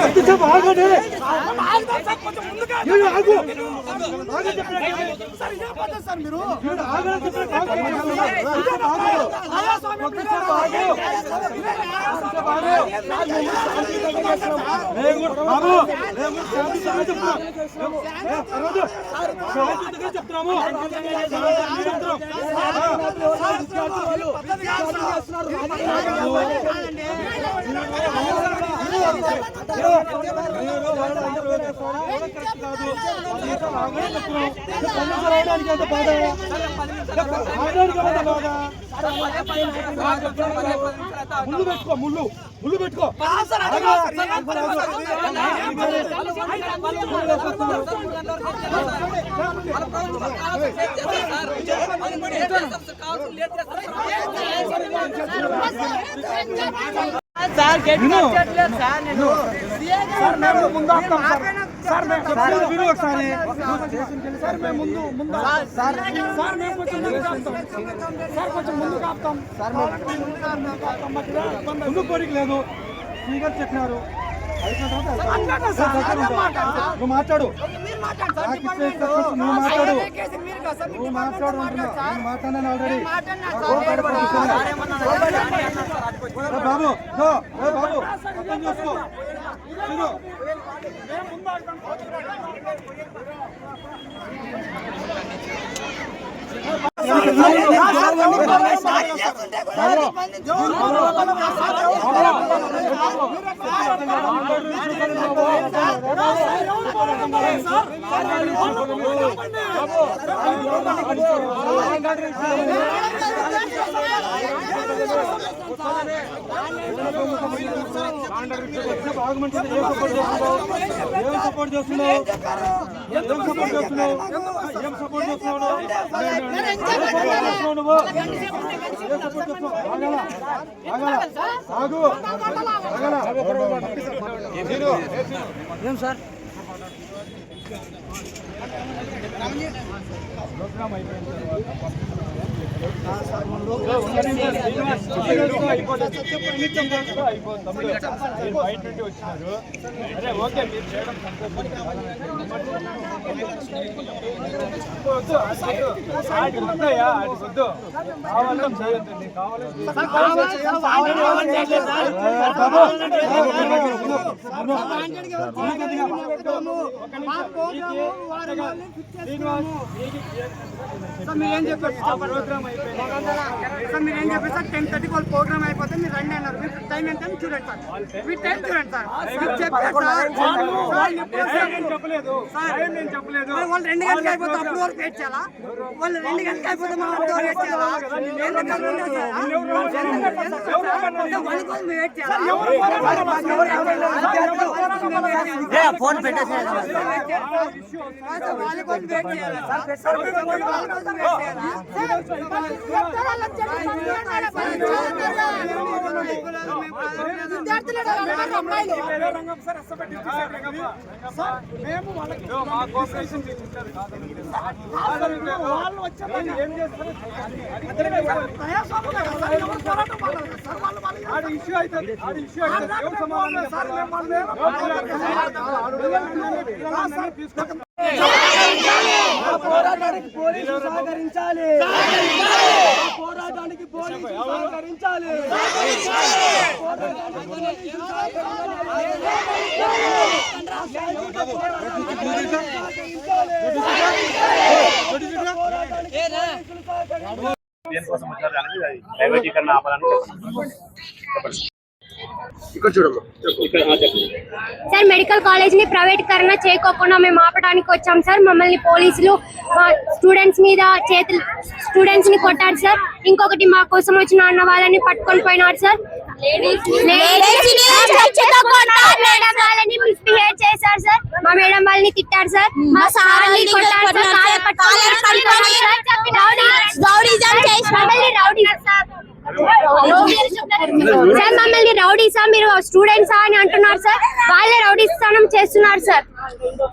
ఎంతసేపు ఆగండి ఆగు ఆగని చెప్పిన మీరు ఆగని చెప్పిన ఎంతసేపు ఆగు. ఎంతసేపు ఆగు ఎంతసేపు ఆగు మేము కూడా- బాబు. మేము కూడా శాంతియుతంగా చెప్తున్నాం మేము- ఏ, పర్వాలేదు. శాంతియుతంగా చెప్తున్నాము ముళ్ళు పెట్టుకో ముళ్ళు ముళ్ళు పెట్టుకో ముందు పోటీకి లేదు. స్పీకర్ చెప్పినారు. నువ్వు మాట్లాడు. నువ్వు మాట్లాడు. నువ్వు మాట్లాడు. మాట్లాడాను ఆల్రెడీ బాబు బాబు అర్థం చేసుకో విను. ఏం సపోర్ట్ చేస్తున్నావు ఏం సపోర్ట్ చేస్తున్నావు ఏం సపోర్ట్ చేస్తున్నావు సపోర్ట్ చేస్తున్నావు నువ్వు ఏం సపోర్ట్ చేస్తున్నావు ఆగల ఆగల ఆగు ఆగల ఏం సార్? బయట నుండి వచ్చినారు ఓకే మీరు చేయడం వద్దు వద్దు కావాలని చేయొద్దండి కావాలని ఏం చెప్పారు? ప్రోగ్రామ్ సార్ మీరు ఏం చెప్పారు సార్ టెన్ థర్టీకి వాళ్ళు ప్రోగ్రామ్ అయిపోతే మీరు రండి అన్నారు మీరు టైం ఎంత చూడండి సార్ మీరు టైం చూడండి సార్ మీరు చెప్పారు వాళ్ళు రెండు గంటలకు అయిపోతే అప్పుడు వరకు వెయిట్ చేయాలా వాళ్ళు రెండు గంటలకు అయిపోతే అప్పుడు వరకు వెయిట్ చేయాలా వాళ్ళ కోసం వెయిట్ చేయాలా? ఫోన్ పెట్టేసి కాదు సార్, వాళ్ళ కోసం వెయిట్ చేయాలా సార్? మేము వాళ్ళకి వాళ్ళు వచ్చారు ఏం చేస్తారు ఆడ ఇష్యూ అవుతుంది ఆడ ఇష్యూ అవుతుంది ఏం సమాధానం తీసుకుంటాం పోరాటానికి పోలీసులు సహకరించాలి. పోరాటానికి పోలీసులు సహకరించాలి. దేనికోసం వచ్చారు అనేది అది ప్రైవేటీకరణ ఆపాలని చెప్పండి. ఇక్కడ చూడమ్మా. ఇక్కడ ఆ, చెప్పండి. సార్ మెడికల్ కాలేజ్ని ప్రైవేటీకరణ చేయకోకుండా మేము ఆపడానికి వచ్చాం సార్. మమ్మల్ని పోలీసులు స్టూడెంట్స్ మీద చేతులు స్టూడెంట్స్ని కొట్టారు సార్. ఇంకొకటి మా కోసం వచ్చిన అన్న వాళ్ళని పట్టుకొని పోయినారు సార్. వాళ్ళని మిస్బిహేవ్ చేశారు సార్. మా మేడం వాళ్ళని తిట్టారు సార్. మా సార్ కొట్టారు రౌడీ సార్. మమ్మల్ని రౌడీసా? మీరు స్టూడెంట్సా అని అంటున్నారు సార్. వాళ్ళే రౌడీస్థానం చేస్తున్నారు సార్.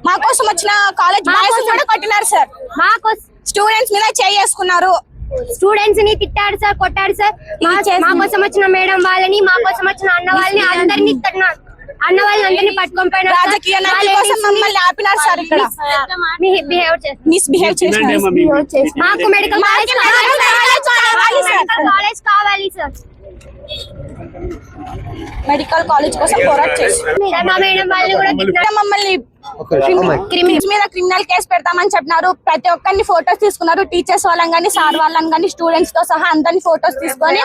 మా కోసం వచ్చిన కాలేజ్ మా కూడా కొట్టినారు సార్. మాకు స్టూడెంట్స్ మీద చేసుకున్నారు స్టూడెంట్స్ని తిట్టాడు సార్ కొట్టాడు సార్. మా మా కోసం వచ్చిన మేడం వాళ్ళని మా కోసం వచ్చిన అన్న వాళ్ళని అందరినీ తన్నారు అన్న వాళ్ళని అందరినీ పట్టుకొని పోయినారు సార్. రాజకీయ కోసం మమ్మల్ని ఆపినారు సార్ ఇక్కడ. మీ- మిస్బిహేవ్ మాకు మెడికల్ కాలేజ్ కావాలి సార్. మెడికల్ కాలేజ్ కోసం పోరాట చేసి. మమ్మల్ని క్రిమినల్ మీద క్రిమినల్ కేసు పెడతామని చెప్పినారు. ప్రతి ఒక్కరిని ఫోటోస్ తీసుకున్నారు. టీచర్స్ వాళ్ళని కానీ సార్ వాళ్ళని కానీ స్టూడెంట్స్తో సహా అందరిని ఫోటోస్ తీసుకొని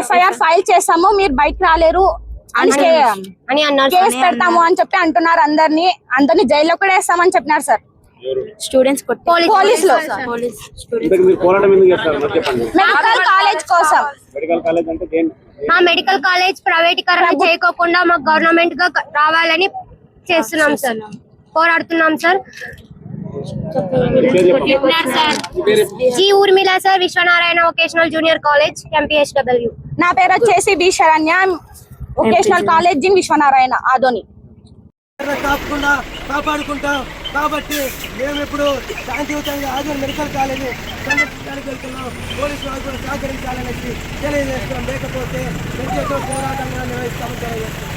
ఎఫ్ఐఆర్ ఫైల్ చేసాము మీరు బయటకు రాలేరు. అని కేసు పెడతాము అని చెప్పి అంటున్నారు అందరిని. అందరిని జైల్లో కూడా వేస్తామని చెప్పినారు సార్. స్టూడెంట్స్ పోలీసులు. మెడికల్ కాలేజ్ కోసం. మెడికల్ కాలేజ్ అంటే దేని మా మెడికల్ కాలేజ్ ప్రైవేటీకరణ చేయకోకుండా మాకు గవర్నమెంట్గా రావాలని చేస్తున్నాం sir. పోరాడుతున్నాం sir. G Urmila sir Vishwanarayana vocational junior college MPHW నా పేరు వచ్చేసి B Saranya vocational college in Vishwanarayana Adoni. కాకుండా కాపాడుకుంటాం. కాబట్టి మేము ఇప్పుడు శాంతియుతంగా ఆదరణ మెడికల్ కాలేజీ సందర్శించడానికి వెళ్తున్నాం. పోలీసు వాళ్ళు కూడా సహకరించాలనేసి తెలియజేస్తున్నాం. లేకపోతే ఎంతో పోరాటంగా నిర్వహిస్తామని తెలియజేస్తున్నాం.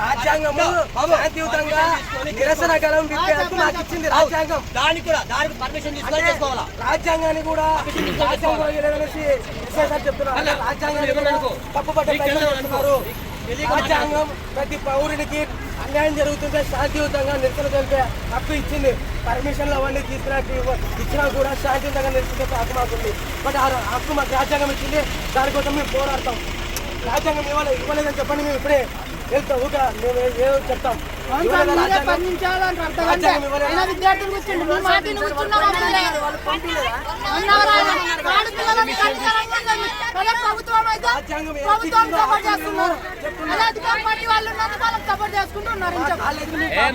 రాజ్యాంగము శాంతియుతంగా నిరసన గలం విప్పే హక్కు మాకు ఇచ్చింది రాజ్యాంగం. దానికి కూడా దానికి పర్మిషన్ తీసుకొని చేసుకోవాలా? రాజ్యాంగాన్ని కూడా రాజ్యాంగం చెప్తున్నారు రాజ్యాంగాన్ని కూడా తప్పుపట్టే ప్రయత్నం చేస్తున్నారు రాజ్యాంగం ప్రతి పౌరునికి అన్యాయం జరుగుతుంటే శాంతియుతంగా నిరసన తెలిపే హక్కు ఇచ్చింది. పర్మిషన్లు అవన్నీ ఇవ్వ- ఇచ్చినా కూడా శాంతియుతంగా నిరసన తెలిపే హక్కు మాకుంది. బట్ ఆ హక్కు మాకు రాజ్యాంగం ఇచ్చింది. దానికోసం మేము పోరాడతాం. రాజ్యాంగం ఇవ్వాలి ఇవ్వలేదని చెప్పండి. మేము ఇప్పుడే వెళ్తాం. ఊట మేము ఏదో చెప్తాం. ఇవ్వలేదా రాజ్యాంగం? రాజ్యాంగం ఇవ్వలేదా? రాజ్యాంగం ఏం ఇచ్చిందో ఏ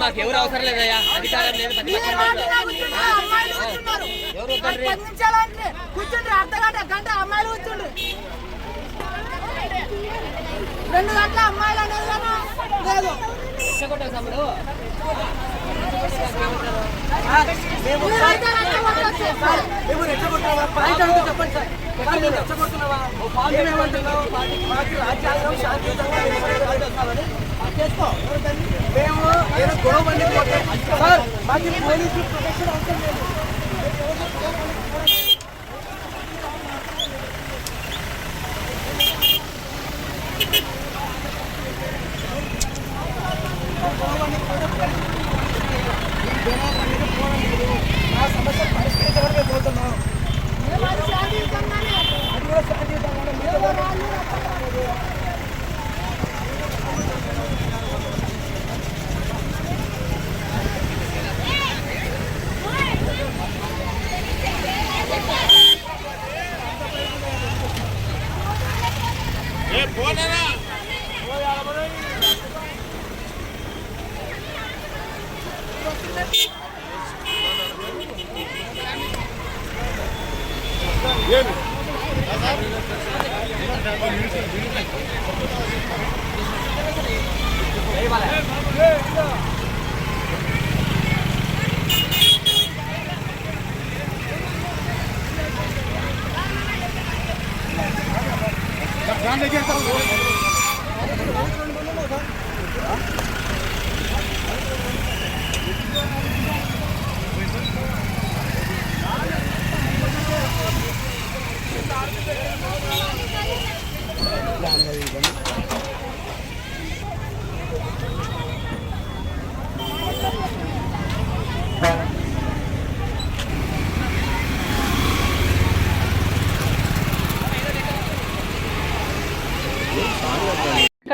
మాకు ఎవరు అవసరం లేదయ్యా అధికారం లేదు కూర్చుండ్రు. అర్ధ గంట గంట అమ్మాయిలు కూర్చుండ్రు. రెండు గంటల అమ్మాయిలు అనేది లేదు. మేము చెప్పండి సార్. మేము రెచ్చగొడుతున్నావా? మేమేమంటున్నాం? మాకు రాజ్యాంగం శాంతియుతంగా చేసుకో. మేము ఏదో గొడవ సార్, మాకు పోలీసు ప్రొటెక్షన్ అవసరం లేదు. ఆ సమస్య పరిష్కరించడానికి పోతున్నాం అది కూడా శాంతియుతంగానే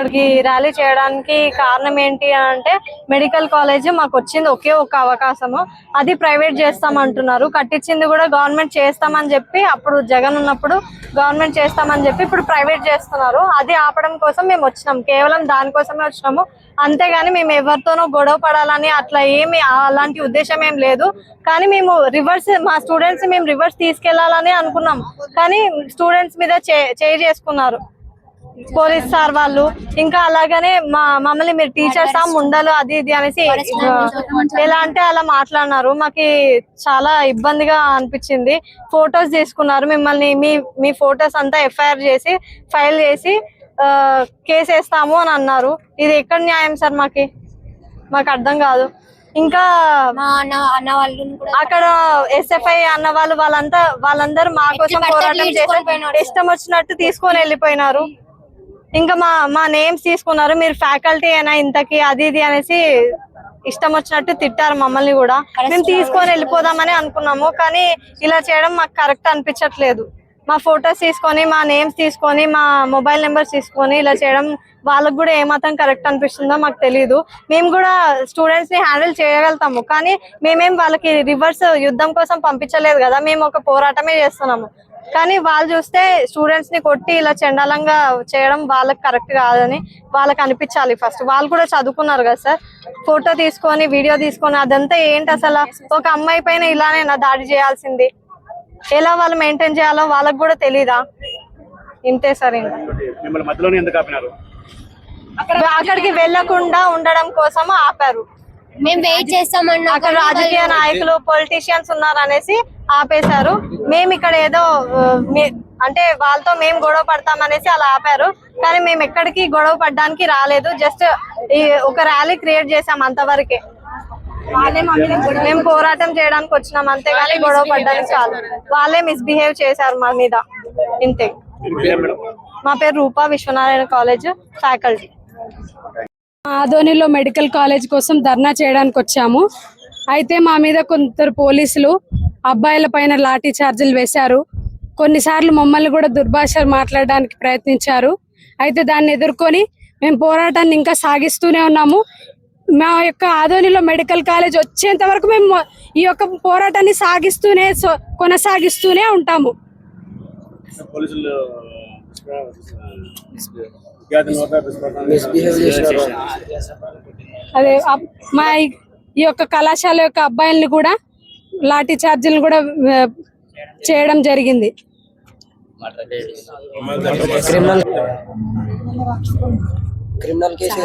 ఇక్కడికి ర్యాలీ చేయడానికి కారణం ఏంటి అంటే మెడికల్ కాలేజ్ మాకు వచ్చింది ఒకే ఒక అవకాశము. అది ప్రైవేట్ చేస్తామంటున్నారు. కట్టించింది కూడా గవర్నమెంట్ చేస్తామని చెప్పి అప్పుడు జగన్ ఉన్నప్పుడు గవర్నమెంట్ చేస్తామని చెప్పి ఇప్పుడు ప్రైవేట్ చేస్తున్నారు. అది ఆపడం కోసం మేము వచ్చినాం. కేవలం దానికోసమే వచ్చినాము. అంతేగాని మేము ఎవరితోనో గొడవ పడాలని అట్లా ఏమి అలాంటి ఉద్దేశం ఏం లేదు. కానీ మేము రివర్స్ మా స్టూడెంట్స్ మేము రివర్స్ తీసుకెళ్ళాలని అనుకున్నాం. కానీ స్టూడెంట్స్ మీద చే- చేసుకున్నారు. పోలీస్ సార్ వాళ్ళు. ఇంకా అలాగనే మా మమ్మల్ని మీరు టీచర్స్ ముండలు అది ఇది అనేసి ఎలా అంటే అలా మాట్లాడినారు. మాకు చాలా ఇబ్బందిగా అనిపించింది. ఫొటోస్ తీసుకున్నారు మిమ్మల్ని మీ మీ ఫొటోస్ అంతా ఎఫ్ఐఆర్ చేసి ఫైల్ చేసి కేసు వేస్తాము అని అన్నారు. ఇది ఎక్కడ న్యాయం సార్ మాకి? మాకు అర్థం కాదు. ఇంకా అక్కడ ఎస్ఎఫ్ఐ అన్న వాళ్ళు వాళ్ళంతా వాళ్ళందరూ మా కోసం పోరాటం చేసి. ఇష్టం వచ్చినట్టు తీసుకొని వెళ్ళిపోయినారు. ఇంకా మా మా నేమ్స్ తీసుకున్నారు. మీరు ఫ్యాకల్టీ అయినా ఇంతకి అది ఇది అనేసి ఇష్టం వచ్చినట్టు తిట్టారు మమ్మల్ని కూడా. మేము తీసుకొని వెళ్ళిపోదామని అనుకున్నాము కానీ ఇలా చేయడం మాకు కరెక్ట్ అనిపించట్లేదు. మా ఫొటోస్ తీసుకొని మా నేమ్స్ తీసుకొని మా మొబైల్ నెంబర్స్ తీసుకొని ఇలా చేయడం వాళ్ళకు కూడా ఏమాత్రం కరెక్ట్ అనిపిస్తుందో మాకు తెలియదు మేము కూడా స్టూడెంట్స్ని హ్యాండిల్ చేయగలుగుతాము కానీ మేమేం వాళ్ళకి రివర్స్ యుద్ధం కోసం పంపించలేదు కదా మేము ఒక పోరాటమే చేస్తున్నాము. కానీ వాళ్ళు చూస్తే స్టూడెంట్స్ని కొట్టి ఇలా చండాలంగా చేయడం వాళ్ళకి కరెక్ట్ కాదని వాళ్ళకి అనిపించాలి ఫస్ట్ వాళ్ళు కూడా చదువుకున్నారు కదా సార్ ఫోటో తీసుకొని వీడియో తీసుకొని అదంతా ఏంటి అసలు? ఒక అమ్మాయి పైన ఇలానే నా దాడి చేయాల్సింది. ఎలా వాళ్ళు మెయింటైన్ చేయాలో వాళ్ళకి కూడా తెలీదా? ఇంతే సార్ ఇంకా. మిమ్మల్ని మధ్యలోనే ఎందుకు ఆపినారు? అక్కడికి వెళ్ళకుండా ఉండడం కోసం ఆపారు. మేము వెయిట్ చేస్తామన్నా అక్కడ రాజకీయ నాయకులు పొలిటీషియన్స్ ఉన్నారు అనేసి ఆపేశారు. మేము ఇక్కడ ఏదో అంటే వాళ్ళతో మేము గొడవ పడతామనేసి అలా ఆపారు. కానీ మేము ఎక్కడికి గొడవ పడడానికి రాలేదు. జస్ట్ ఈ ఒక ర్యాలీ క్రియేట్ చేసాం అంతవరకే. మేము పోరాటం చేయడానికి వచ్చినాం. అంతేగాని గొడవ పడడానికి చాలు వాళ్ళే మిస్బిహేవ్ చేశారు మా మీద. ఇంతే. మీ పేరు మేడం? మా పేరు రూపా విశ్వనారాయణ కాలేజ్ ఫ్యాకల్టీ. ఆదోనిలో మెడికల్ కాలేజ్ కోసం ధర్నా చేయడానికి వచ్చాము. అయితే మా మీద కొందరు పోలీసులు అబ్బాయిల పైన లాఠీ చార్జీలు వేశారు. కొన్నిసార్లు మమ్మల్ని కూడా దుర్భాష మాట్లాడడానికి ప్రయత్నించారు. అయితే దాన్ని ఎదుర్కొని మేము పోరాటాన్ని ఇంకా సాగిస్తూనే ఉన్నాము. మా యొక్క ఆదోనిలో మెడికల్ కాలేజ్ వచ్చేంత వరకు మేము ఈ యొక్క పోరాటాన్ని సాగిస్తూనే సో- కొనసాగిస్తూనే ఉంటాము. అదే మా ఈ- యొక్క కళాశాల యొక్క అబ్బాయిల్ని కూడా లాఠీ చార్జీలు కూడా చేయడం జరిగింది. క్రిమినల్ క్రిమినల్ కేసు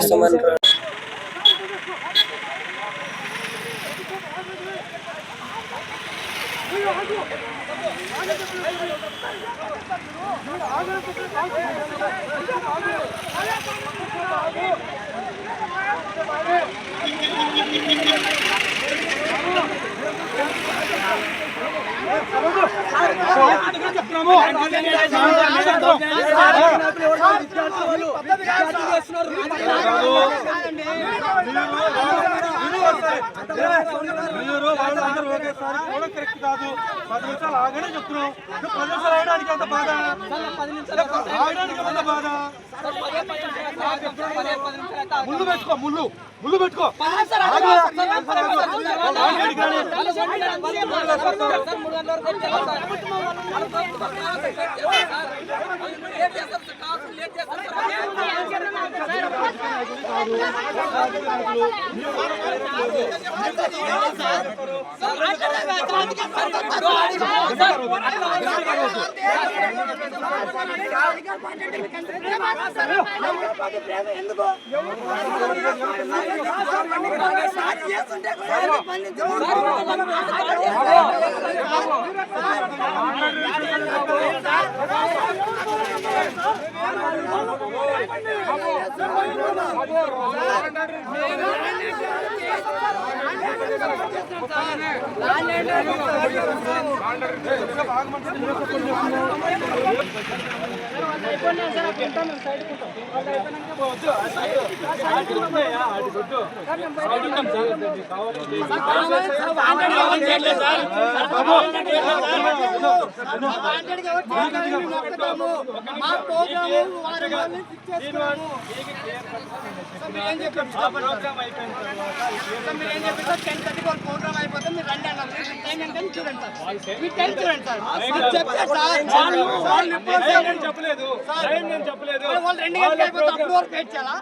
చేస్తున్నారు మీరు వాళ్ళందరూ ఒకేసారి కాదు. పది నిమిషాలు ఆగనే బాధ? ఆగడానికి అంత బాధ? ముళ్ళు పెట్టుకో ముళ్ళు. ముళ్ళు పెట్టుకో. ఎందుకు? మా ప్రోగ్రాము వారి వాళ్ళని ఫిక్స్ చేసుకోము ప్రోగ్రామ్ అయిపోయింది ఆగు. ఆగండి కానీ. చెప్పలేదు? నేను చెప్పలేదు? వాళ్ళు రెండు గంటలకు అయిపోతే అప్పుడు వరకు వెయిట్ చేయాలా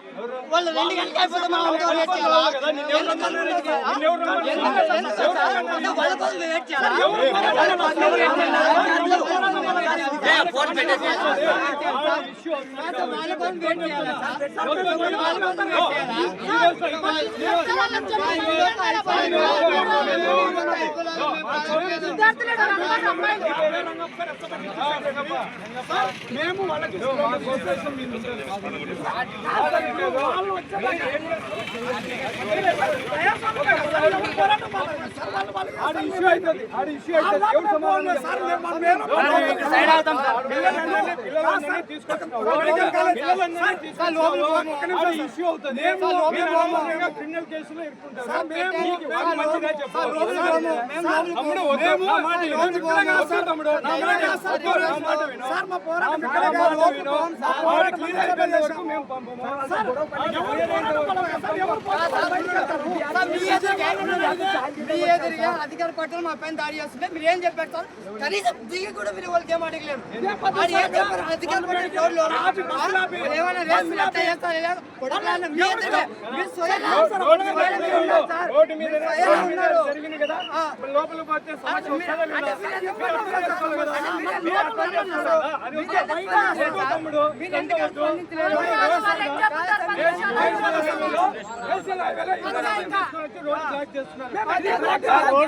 వాళ్ళు రెండు గంటలకు అయిపోతే మనం అంత వరకు వెయిట్ చేయాలా సార్? సార్? వాళ్ళ కోసం వెయిట్ చేయాలా వాళ్ళ కోసం వెయిట్ చేయాలా? ఫోన్ పెట్టేసి వాళ్ళ కోసం వెయిట్ చేయాలా సార్? వాళ్ళ కోసం వెయిట్ మేము వాళ్ళకి ఆడ ఇష్యూ అవుతుంది ఆడ ఇష్యూ అవుతుంది ఎవరు సమాధానం? పిల్లలందరినీ- అవుతుంది క్రిమినల్ కేసులో ఇరుక్కుంటారు. మంచిగా. అధికార పట్టులు మా పైన దాడి చేస్తుంటే మీరు ఏం చెప్పారు సార్ కనీసం దిగి కూడా మీరు వాళ్ళకి ఏం అడగలేరు అధికార ఎవరు? ఏమైనా రేసు చేస్తారు మీరు ఉన్నారు సార్. మీరు స్వయంగా ఉన్నారు. కదా? లోపల పోతే సమస్య వస్తుందా లేదా? అంటే మీరు ఎందుకు పట్టుకోలేదు కదా? అంటే మీరు మీరు ఎందుకు పట్టుకోలేదు? అది మీరు ఒక ఎందుకు బయట పట్టుకోలేదు వద్దు సార్? తమ్ముడు. మీరు ఎందుకు వద్దు. స్పందించలేదు? కేసులు అవేలా ఇవ్వాలి. తీసుకొని వచ్చి రోడ్డు బ్లాక్ చేస్తున్నారు.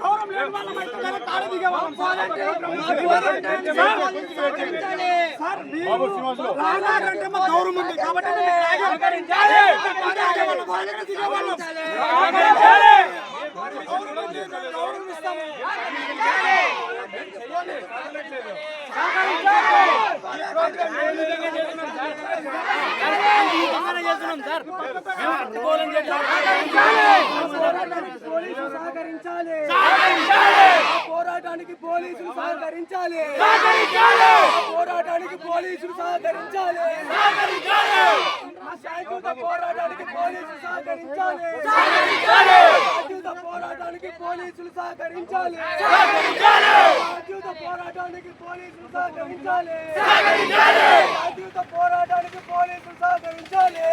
గౌరవం లేని వాళ్ళం అయితే లేదా తాళి దిగే వాళ్ళం. సార్, మీరు రాగారంటే మాకు గౌరవం ఉంది కాబట్టి మేము తాగాం. తాగే వాళ్ళం, వాళ్ళ దగ్గర దిగే వాళ్ళం. గౌరవం ఉంది, మేము గౌరవం ఇస్తాము. పోలీసులు సహకరించాలి పోరాటానికి పోలీసులు సహకరించాలి పోరాటానికి పోలీసులు సహకరించాలి మా శాంతియుత పోరాటానికి పోలీసులు సహకరించాలి శాంతియుత పోరాటానికి పోలీసులు సహకరించాలి. శాంతియుత పోరాటానికి పోలీసులు సహకరించాలి. శాంతియుత పోరాటానికి పోలీసులు సహకరించాలి.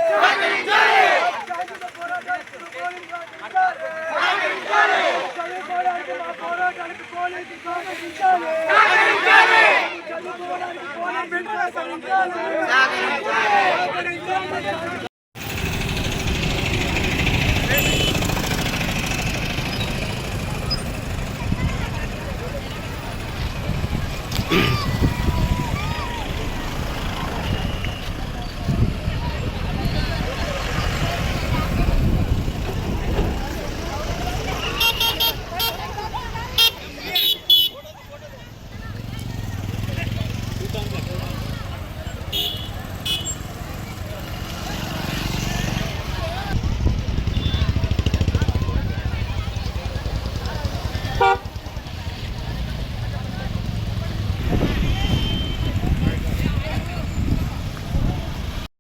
శాంతియుత పోరాటానికి పోలీసులు సహకరించాలి. చదువుకోవడానికి మా పోరాటానికి పోలీసులు సహకరించాలి. చదువుకోవడానికి పోలీసులు సహకరించాలి. Mm-hmm.